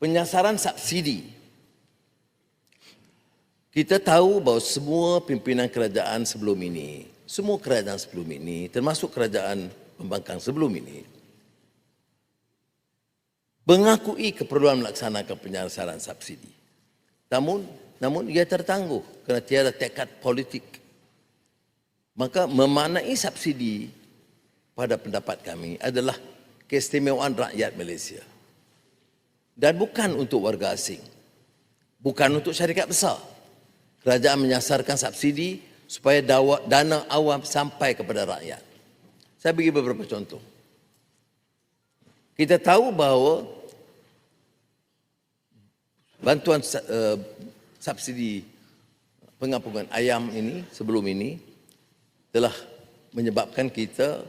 penyasaran subsidi. Kita tahu bahawa semua pimpinan kerajaan sebelum ini, semua kerajaan sebelum ini, termasuk kerajaan pembangkang sebelum ini, mengakui keperluan melaksanakan penyasaran subsidi. Namun, namun ia tertangguh kerana tiada tekad politik. Maka memaknai subsidi pada pendapat kami adalah keistimewaan rakyat Malaysia. Dan bukan untuk warga asing. Bukan untuk syarikat besar. Kerajaan menyasarkan subsidi supaya dana awam sampai kepada rakyat. Saya bagi beberapa contoh. Kita tahu bahawa bantuan uh, subsidi pengampungan ayam ini sebelum ini telah menyebabkan kita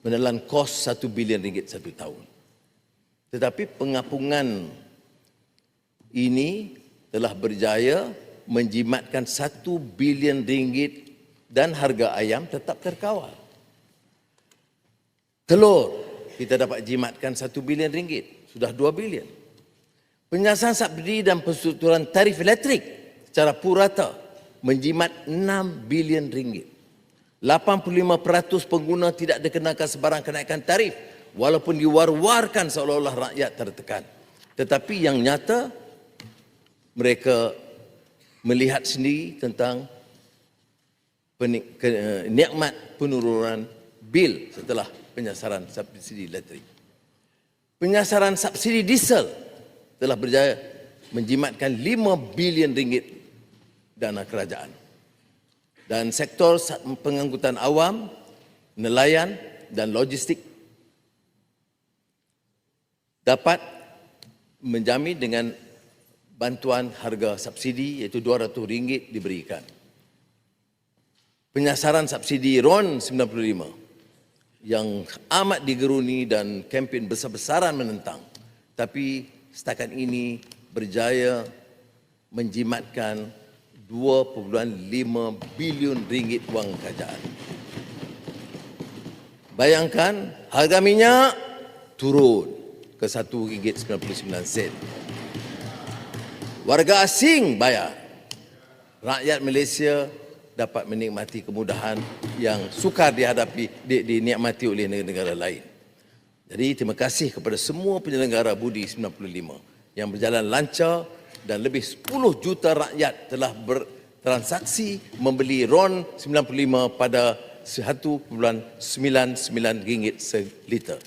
menelan kos satu bilion ringgit satu tahun. Tetapi pengampungan ini telah berjaya menjimatkan satu bilion ringgit dan harga ayam tetap terkawal. Telur kita dapat jimatkan satu bilion ringgit, sudah dua bilion. Penyiasan subsidi dan penstrukturan tarif elektrik secara purata menjimat 6 bilion ringgit. 85% pengguna tidak dikenakan sebarang kenaikan tarif walaupun diwar-warkan seolah-olah rakyat tertekan. Tetapi yang nyata mereka melihat sendiri tentang uh, nikmat penurunan bil setelah penyasaran subsidi elektrik. Penyasaran subsidi diesel telah berjaya menjimatkan 5 bilion ringgit dana kerajaan. Dan sektor pengangkutan awam, nelayan dan logistik dapat menjamin dengan bantuan harga subsidi iaitu RM200 diberikan. Penyasaran subsidi RON 95 yang amat digeruni dan kempen besar-besaran menentang. Tapi setakat ini berjaya menjimatkan 2.5 bilion ringgit wang kerajaan. Bayangkan harga minyak turun ke RM1.99. Warga asing bayar. Rakyat Malaysia dapat menikmati kemudahan yang sukar dihadapi di, dinikmati oleh negara-negara lain. Jadi terima kasih kepada semua penyelenggara Budi 95 yang berjalan lancar dan lebih 10 juta rakyat telah bertransaksi membeli RON 95 pada RM1.99 seliter.